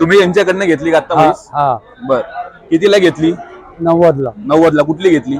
तुम्ही यांच्याकडनं घेतली का आता हा म्हैस? हा. बर. कितीला घेतली? नव्वदला. नव्वदला कुठली घेतली?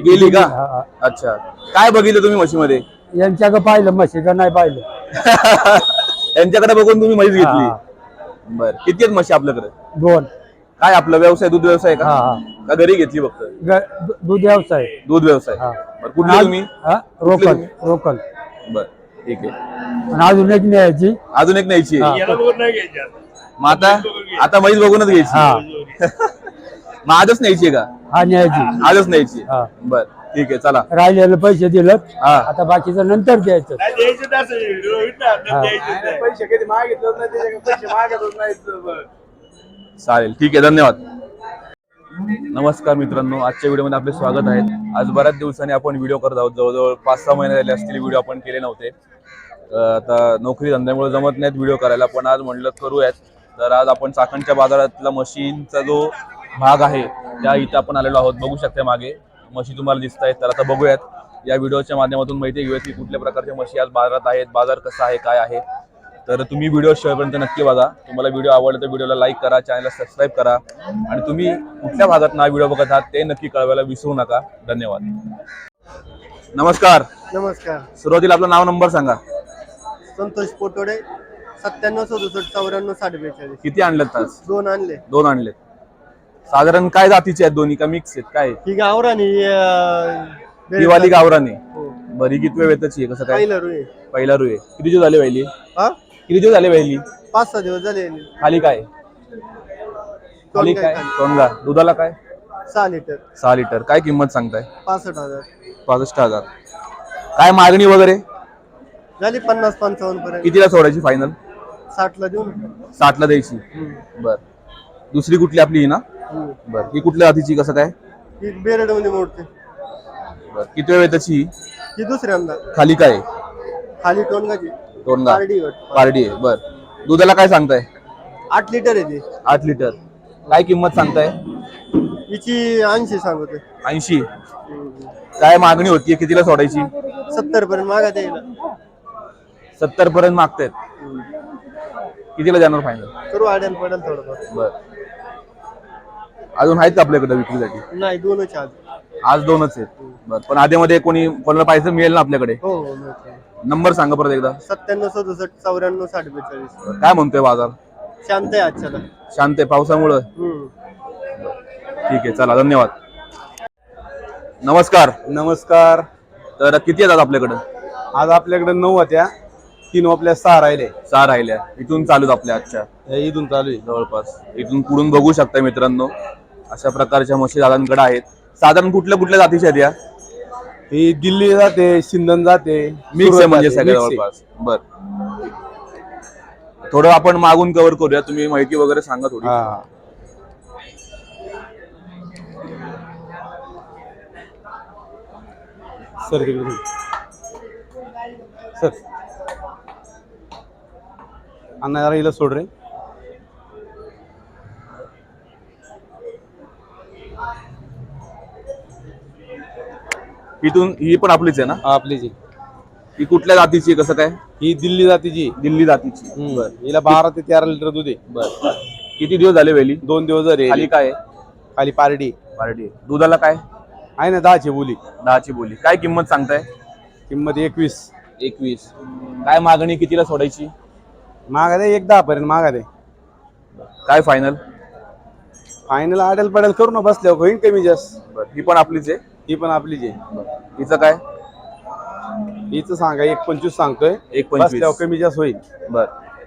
गेली का? हा, हा. अच्छा. काय बघितलं तुम्ही म्हशीमध्ये? यांच्याकडे पाहिलं म्हशीचं नाही पाहिलं. यांच्याकडे बघून तुम्ही म्हैस हा, घेतली. बर. किती आहेत म्हशी आपल्याकडे? दोन. काय आपला व्यवसाय दूध व्यवसाय हा का? हा का घरी घेतली फक्त? ग- दु- दूध व्यवसाय. दूध व्यवसाय. हा. बरं कुठले तुम्ही? हा? रोकल रोकल. बर ठीक आहे. आणि अजून एक न्यायची. अजून एक न्यायची आहे. मग आता आता म्हैस बघूनच घ्यायची. हा. मग आजच न्यायची का? हा न्यायची. आजच न्यायची हा. बर ठीक आहे चला. राहिलेले पैसे दिलं हा. आता बाकीचं नंतर द्यायचं. हा. पैसे कधी मागितलं नाही त्याच्याकडे पैसे मागतच नाहीत चालेल ठीक आहे धन्यवाद. नमस्कार मित्रांनो आजच्या व्हिडिओमध्ये आपले स्वागत आहे. आज बऱ्याच दिवसांनी आपण व्हिडिओ करत आहोत. जवळजवळ पाच सहा महिने झाले असतील व्हिडिओ आपण केले नव्हते. अं, आता नोकरी धंद्यामुळे जमत नाहीत व्हिडिओ करायला पण आज म्हणलं करूयात. तर आज आपण चाकणच्या बाजारातला मशीनचा जो भाग आहे त्या इथं आपण आलेलो आहोत. बघू शकता मागे. म्हशी तुम्हाला दिसत आहेत तर आता बघूयात. या व्हिडिओच्या माध्यमातून माहिती घेऊयात की कुठल्या प्रकारच्या म्हशी आज बाजारात आहेत बाजार कसा आहे काय आहे. तर तुम्ही व्हिडिओ शेवटपर्यंत नक्की बघा. तुम्हाला व्हिडिओ आवडला तर व्हिडिओला लाईक करा चॅनलला सबस्क्राईब करा. आणि तुम्ही कुठल्या भागात ना व्हिडिओ बघत आहात ते नक्की कळवायला विसरू नका. धन्यवाद. नमस्कार. नमस्कार. सुरुवातीला आपलं नाव नंबर सांगा. संतोष पोटोडे सत्त्याण्णव सदुसष्ट चौऱ्याण्णव साठ बेचाळीस किती आणलेत तास? दोन आणले. दोन आणलेत. साधारण काय जातीचे आहेत दोन्ही का मिक्स आहेत? काय? ही गावरानी दिवाळी गावराने. हो. बरी किती वेताची आहे? कसं काय? पहिलं रुई. पहिला रुये किती दिवस झाले वहिली हा? किती दिवस झाले वहिली पाच सहा दिवस झाले खाली काय? खाली टोन काय? काय दुधाला काय? सहा लिटर. सहा लिटर. काय किंमत सांगताय? पासष्ट हजार. पासष्ट हजार. काय मागणी वगैरे? झाली पन्नास पंचावन्न पर्यंत. कितीला सोडायची फायनल साठला देऊ ना. साठला द्यायची. बर. दुसरी कुठली आपली ही ना? हम्म. बर. ही कुठल्या जातीची कसं काय? ही बेरडमध्ये मोडते. बर. किती वेळ त्याची? ही दुसऱ्यांदा. खाली काय? खाली टोनगाची. टोनगा. पारडी. पारडी आहे. बर. दुधाला काय सांगताय? आठ लिटर आहे ती. आठ लिटर. काय किंमत सांगताय? हिची ऐंशी सांगते ऐंशी. काय मागणी होतीये कितीला सोडायची? सत्तर पर्यंत मागा द्यायला. सत्तर पर्यंत मागतायत कितीला जाणार फायनल करू आड्यान पडेल थोडंफार. बर. अजून आहेत का आपल्याकडे विक्रीसाठी? नाही दोनच आज आज दोनच आहेत. बर. पण आधीमध्ये कोणी कोणाला पाहिजे मिळेल ना आपल्याकडे? हो हो मिळते. नंबर सांगा परत एकदा. सत्त्याण्णव सदुसष्ट चौऱ्याण्णव साठ बेचाळीस काय म्हणतोय बाजार? शांत आहे आजच्याला. शांत आहे पावसामुळं? हम्म. ठीक आहे चला धन्यवाद. नमस्कार. नमस्कार. तर किती येतात आपल्याकडं? आज आपल्याकडे नऊ होत्या तीन आपल्या सहा राहिले. सहा राहिल्या इथून चालू आहेत आपल्या आजच्या. इथून चालू आहे. जवळपास. इथून पुढून बघू शकता मित्रांनो. अशा प्रकारच्या म्हशी दादांकडे आहेत. साधारण कुठल्या कुठल्या जातीच्या आहेत या? ही दिल्ली जाते सिंधन जाते मिक्स आहे म्हणजे जाते, सगळे mix आहे. जवळपास. बर. थोडं आपण मागून कव्हर करूया. तुम्ही माहिती वगैरे सांगा थोडी. हा. सर तिकडे. सर. जरा हिला सोड रे इथून ही पण आपलीच आहे ना हा, आपली जी ही कुठल्या जातीची आहे, कसं काय ही दिल्ली जातीची दिल्ली जातीची हम्म. हिला बारा ते तेरा लिटर दूध आहे बर किती दिवस झाले वेली दोन दिवस झाले खाली काय आहे? खाली पारडी पार्टी दुधाला काय आहे ना दहाची बोली दहाची बोली काय किंमत सांगताय किंमत एकवीस एकवीस काय मागणी कितीला सोडायची मागा दे एक दहा पर्यंत मागा दे. काय फायनल फायनल आडेल पडेल करू ना बसल्यावर होईन कमी जास्त बर ही पण आपलीच आहे? ही पण आपलीच आहे. हिचं काय? हिचं सांगा एक पंचवीस सांगतोय. एक पंचवीस. बसल्यावर कमी जास्त होईल. बर.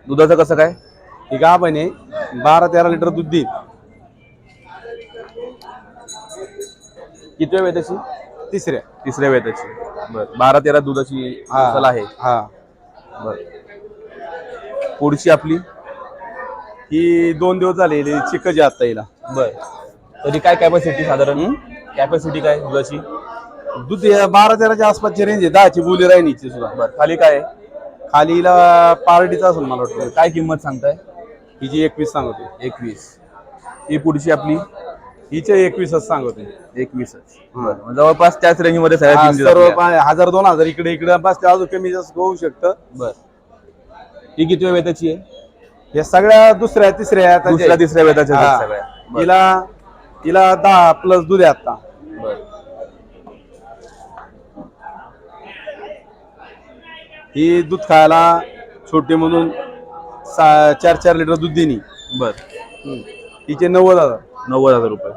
दुधाचं कसं काय? ही गाभण आहे. बारा तेरा लिटर दूध देईल. किती वेळ त्याची तिसऱ्या. तिसऱ्या वेताची. बर. बारा तेरा दुधाची हा. आहे. हा. बर. पुढची आपली? ही दोन दिवस झाले चिकची आता हिला. बर. तरी काय कॅपॅसिटी साधारण? कॅपॅसिटी काय दुधाची? दूध बारा तेराच्या आसपासची रेंज आहे दहाची बोली राहील हिची सुद्धा. बर. खाली काय? आहे? खाली हिला पार्टीचा असेल मला वाटतं. काय किंमत सांगताय? हिची एकवीस सांगते एकवीस. ही पुढची आपली? हिच्या एकवीसच सांगते एकवीसच. बर. मग जवळपास त्याच रेंजमध्ये सगळ्या हा, सर्व. पा- हजार दोन हजार इकडे इकडे बस ते अजून कमी जास्त होऊ शकतं. बर. ही किती वेळ त्याची आहे? हे सगळ्या दुसऱ्या तिसऱ्या आहेत दुसऱ्या तिसऱ्या वेताच्या आहेत हा. सगळ्या. बरं. हिला हिला दहा प्लस दूध आहे आता. बरं. ही दूध खायला छोटी म्हणून सा- चार चार लिटर दूध देणी बर. हिचे नव्वद हजार. नव्वद हजार रुपये.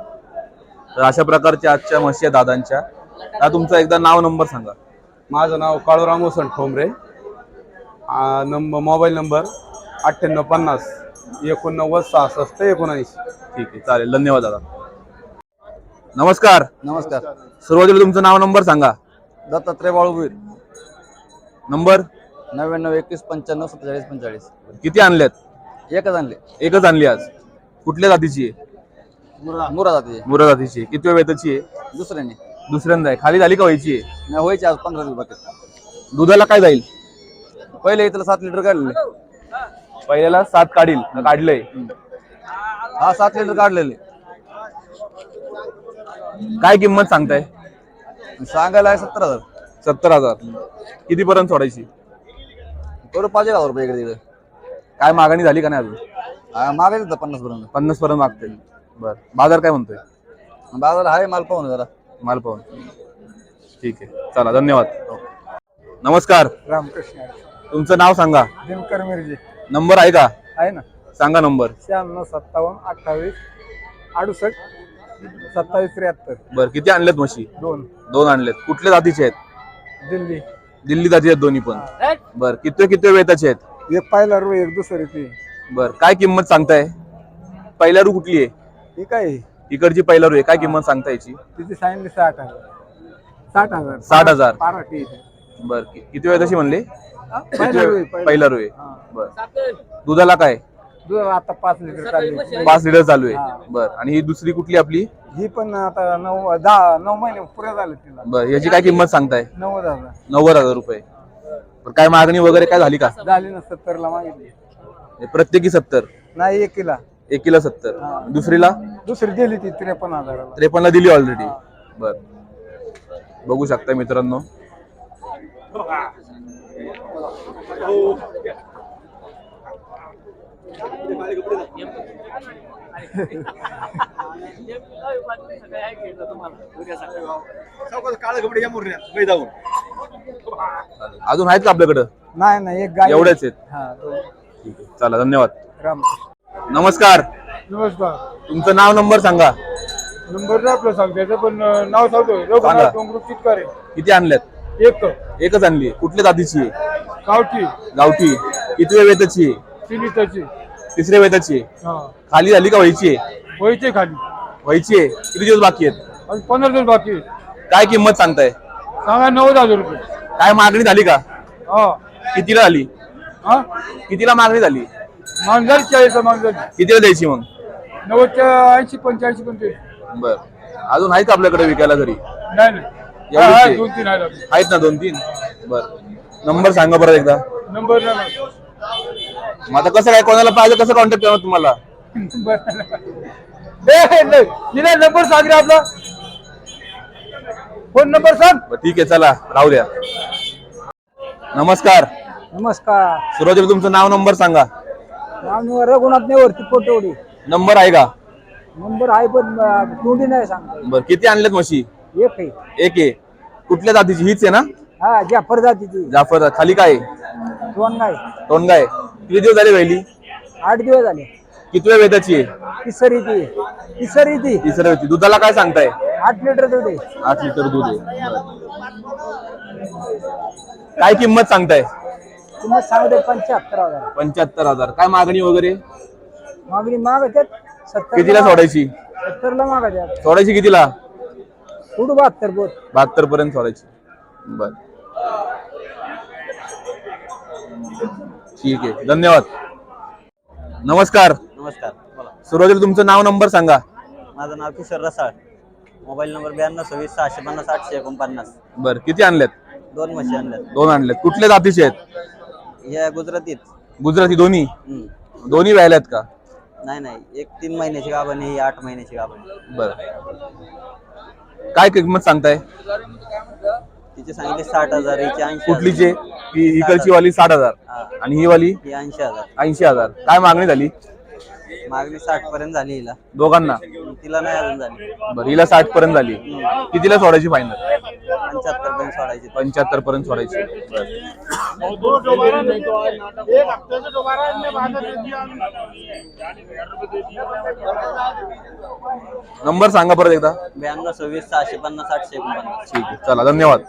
तर अशा प्रकारच्या आजच्या म्हशी आहेत दादांच्या. आता तुमचा एकदा नाव नंबर सांगा. माझं नाव Kaluram Vasant Thombare. Number mobile number अठ्ठ्याण्णव पन्नास एकोणनव्वद सहासष्ट एकोणऐंशी. ठीक आहे चालेल. धन्यवाद दादा. नमस्कार. नमस्कार. सुरुवातीला तुमचं नाव नंबर सांगा. दत्तात्रय बाळूवीर. नंबर? नव्याण्णव एकवीस पंच्याण्णव सत्तेचाळीस पंचेचाळीस. किती आणल्यात एकच आणले. एकच आणली आज. कुठल्या जातीची आहे? मुरा जाते मुरा जातीची आहे. किती वेताची आहे? दुसऱ्याने. दुसऱ्यांदा आहे. खाली झाली का व्हायची आहे? नाही व्हायचे आज पंधरा दिवस बाकी दुधाला काय जाईल? पहिले इथलं सात लिटर काढले पहिल्याला सात काढील काढलंय. हा सात लिटर काढलेले काय किंमत सांगताय? सांगायला आहे सत्तर हजार. सत्तर हजार. किती पर्यंत सोडायची? करू पाच एक हजार रुपये इकडे तिकडे. काय मागणी झाली का नाही अजून? हा, मागायचं पन्नास पर्यंत पन्नास पर्यंत मागते बर. बाजार काय म्हणतोय? बाजारला आहे माल पाहून जरा. माल पाहून. ठीक आहे. चला धन्यवाद. नमस्कार. रामकृष्ण. तुमचं नाव सांगा. दिनकर मिरजे. नंबर आहे का? आहे ना. सांगा नंबर. शहाण्णव सत्तावन्न अठ्ठावीस अडुसष्ट सत्तावीस त्र्याहत्तर. बर किती आणलेत म्हशी? दोन. दोन आणलेत. कुठल्या जातीचे आहेत? दिल्ली. दिल्ली जाती आहेत दोन्ही पण. बर किती किती वेताचे आहेत? एक पहिला रू एक दुसरी ती. बर काय किंमत सांगताय? पहिल्या रू कुठली आहे? ही काय इकडची पहिला रू आहे. काय किंमत सांगता याची? तिथे सांगितले साठ हजार. साठ हजार. साठ हजार. पाराठी बर कि- किती वेळ तशी म्हणले? पहिला रू आहे, पहिला. पहिला. रू आहे हा. बर. दुधाला काय? दूध आता पाच लिटर काढली पाच लिटर चालू हा. आहे बर. आणि ही दुसरी कुठली आपली? ही पण आता नऊ दहा नऊ महिने पुरे झाले तिला. बर. याची काय किंमत सांगताय? नव्वद हजार. नव्वद हजार रुपये. बर, काय मागणी वगैरे काय झाली का? झाली ना सत्तरला मागितली. प्रत्येकी सत्तर. नाही एकीला. एकीला सत्तर. हा. दुसरीला? दुसरी दिली ती त्रेपन्न हजाराला. त्रेपन्नला दिली ऑलरेडी बर. बघू शकता मित्रांनो. अजून आहेत का आपल्याकडं? नाही नाही एक गाय एवढेच आहेत. हा दोन. ठीक आहे. चला धन्यवाद. राम नमस्कार. नमस्कार. तुमचं नाव नंबर सांगा. नंबर नाही आपलं सांगतो पण अं, नाव सांगतो सांगा. रघुनाथ डोंगरू चितकारे. किती आणल्यात एक. एकच आणली. कुठल्या जातीची? आहे गावठी. गावठी. किती वेताची? आहे तिसऱ्या वेताची. आहे हा. खाली झाली का व्हायची आहे व्हायचे खाली. व्हायची आहे किती दिवस बाकी आहेत? आणि पंधरा दिवस बाकी. काय किंमत सांगताय? सांगा नव्वद हजार रुपये. काय मागणी झाली का? हा. कितीला झाली? हा? कितीला मागणी झाली? मांजर चाळीस मांजर कितीला द्यायची मग? नव्वदच्या ऐंशी पंच्याऐंशी पंचवीस बर. अजून आहेत का आपल्याकडे विकायला घरी? नाही नाही. एवढीच आहे? दोन तीन आहेत ना दोन तीन? बर. नंबर सांगा परत एकदा. नंबर नाही मग आता कसं काय कोणाला पाहिजे कसं कॉन्टॅक्ट करणार तुम्हाला? निला नंबर सांग रे आपला. फोन नंबर सांग? बरं, ठीक आहे चला राहू द्या. नमस्कार. नमस्कार. सुरुवातीला तुमचं नाव नंबर सांगा. आम्ही रघुनाथ नेवरती पोटवडी. नंबर आहे का? नंबर आहे पण तोंडी नाही सांगतो बर किती आणलेत म्हशी? एक आहे. एक आहे. कुठल्या जातीची? हीच आहे ना? हा जाफर जातीची. जाफर खाली काय आहे? दोन टोनगाय किती दिवस झाले वहिली आठ दिवस झाले. कितव्या वेताची आहे? तिसरी ती. तिसरी ती. तिसऱ्या वेती दुधाला काय सांगताय? आठ लिटर दूध आहे. आठ लिटर दूध आहे. काय किंमत सांगताय? किंमत सांगते पंच्याहत्तर हजार. पंच्याहत्तर हजार. काय मागणी वगैरे? मागणी मागत्यात. सत्तर कितीला सोडायची? सत्तरला मागत्यात. सोडायची कितीला? कुठं बहात्तर बोत बहात्तर पर्यंत सोडायची. बर. ठीक आहे. धन्यवाद. नमस्कार. नमस्कार. बोला. सुरुवातीला तुमचं नाव नंबर सांगा. माझं नाव किशोर रसाळ. मोबाईल नंबर ब्याण्णव सव्वीस सहाशे पन्नास आठशे एकोणपन्नास. बर. किती आणल्यात दोन म्हशी आणल्यात. दोन आणल्यात कुठल्या जातीचे आहेत? या गुजरातीत. गुजराती दोन्ही? हम्म. दोन्ही व्यायल्यात का? नाही नाही. एक तीन महिन्याची गाभण आहे ही आठ महिन्याची गाभण आहे. बर. काय किंमत सांगताय? तिचे सांगितले साठ हजार हिचे ऐंशी कुठलीचे? ही इकडची वाली साठ हजार. आणि ही वाली? ही ऐंशी हजार. ऐंशी हजार. काय मागणी झाली? मागणी साठ पर्यंत झाली हिला. दोघांना? तिला नाही अजून झाली. बरं हिला साठ पर्यंत झाली. कितीला सोडायची फायनल पंच्याहत्तर पर्यंत सोडायची. पंच्याहत्तर पर्यंत सोडायची. नंबर सांगा परत एकदा. ब्याण्णव सव्वीस सहाशे पन्नास आठशे एकोणपन्नास. ठीक आहे चला धन्यवाद.